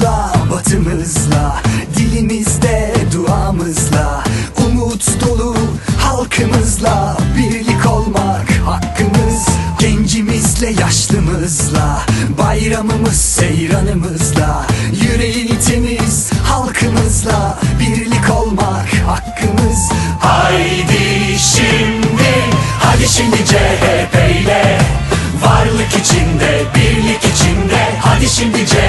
Doğumuzla, batımızla, dilimizde, duamızla Umut dolu halkımızla birlik olmak hakkımız. Gencimizle, yaşlımızla, bayramımız, seyranımızla Yüreği temiz halkımızla birlik olmak hakkımız. Haydi şimdi, hadi şimdi CHP ile Varlık içinde, birlik içinde, hadi şimdi CHP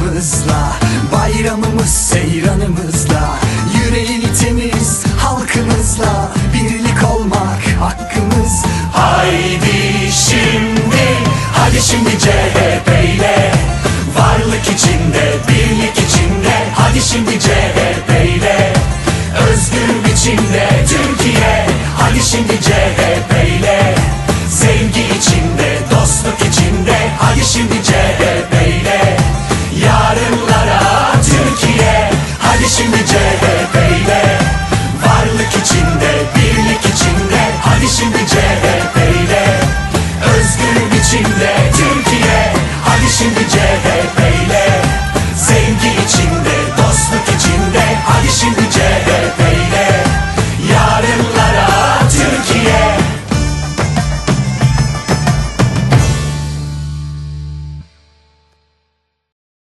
bayrağımızla Bayramımız seyranımızla Yüreğini temiz halkımızla Birlik olmak hakkımız. Haydi şimdi Hadi şimdi CHP ile Varlık içinde birlik içinde. Hadi şimdi CHP ile Özgür biçimde Türkiye. Hadi şimdi CHP ile Sevgi içinde dostluk içinde. Hadi şimdi CHP hey, hey.